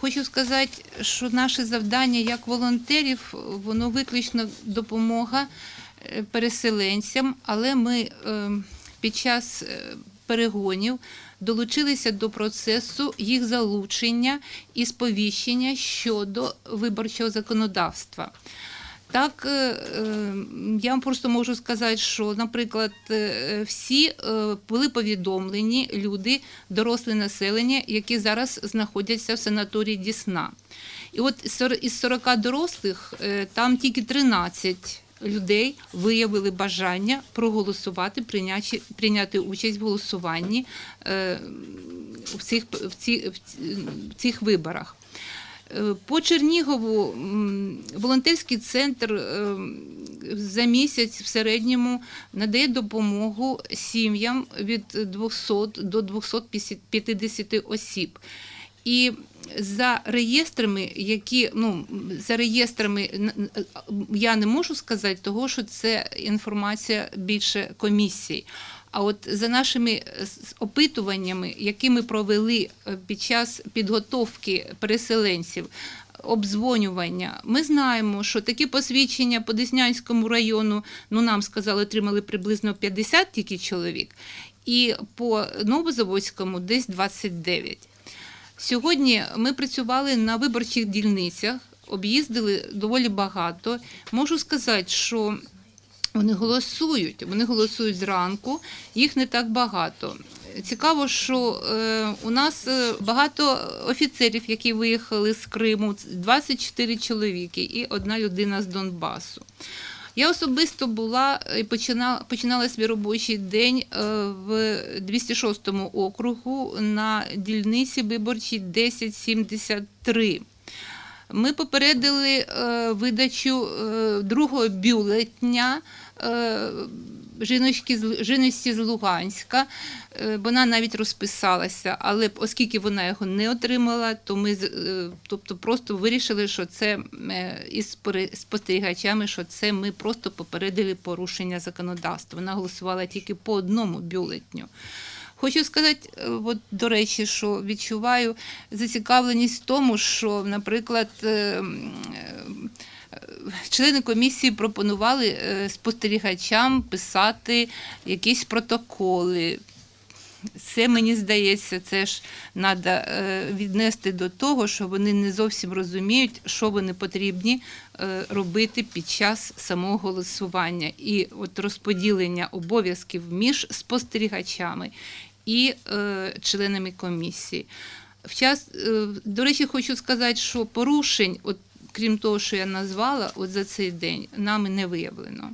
Хочу сказати, що наше завдання як волонтерів, воно виключно допомога е, переселенцям, але ми е, під час е, перегонів долучилися до процесу їх залучення і сповіщення щодо виборчого законодавства. Так, е, е, я вам просто можу сказати, що, наприклад, е, всі були повідомлені люди, доросле населення, які зараз знаходяться в санаторії Дісна. І от із сор- із 40 дорослих там тільки 13 людей виявили бажання проголосувати, прийняти, прийняти участь в голосуванні в цих, в ці- в цих виборах. Е, По Чернігову волонтерський центр е, за місяць в середньому надає допомогу сім'ям від 200 до 250 осіб. І за реєстрами, які ну за реєстрами я не можу сказати, того що це інформація більше комісії. А от за нашими е, опитуваннями, які ми провели е, під час підготовки переселенців, обдзвонювання, ми знаємо, що такі посвідчення по Деснянському району, ну нам сказали, отримали приблизно 50 тільки чоловік, і по Новозаводському десь 29. Сьогодні ми працювали на виборчих дільницях, об'їздили доволі багато. Можу сказати, що вони голосують, вони голосують зранку, їх не так багато. Цікаво, що е, у нас е, багато офіцерів, які виїхали з Криму, 24 чоловіки і одна людина з Донбасу. Я особисто була і починала, починала свій робочий день е, в 206 округу на дільниці виборчій 1073. Ми попередили е, видачу е, другого бюлетня е, жіночки жіночці з Луганська. Вона навіть розписалася, але оскільки вона його не отримала, то ми тобто просто вирішили, що це із спостерігачами, що це ми просто попередили порушення законодавства. Вона голосувала тільки по одному бюлетню. Хочу сказати, е, от, до речі, що відчуваю зацікавленість в тому, що, наприклад, е, е, члени комісії пропонували спостерігачам писати якісь протоколи. Це мені здається, це ж треба віднести до того, що вони не зовсім розуміють, що вони потрібні робити під час самого голосування. І от розподілення обов'язків між спостерігачами і е, членами комісії. В час, е, до речі, хочу сказати, що порушень, от, крім того, що я назвала, от за цей день нами не виявлено.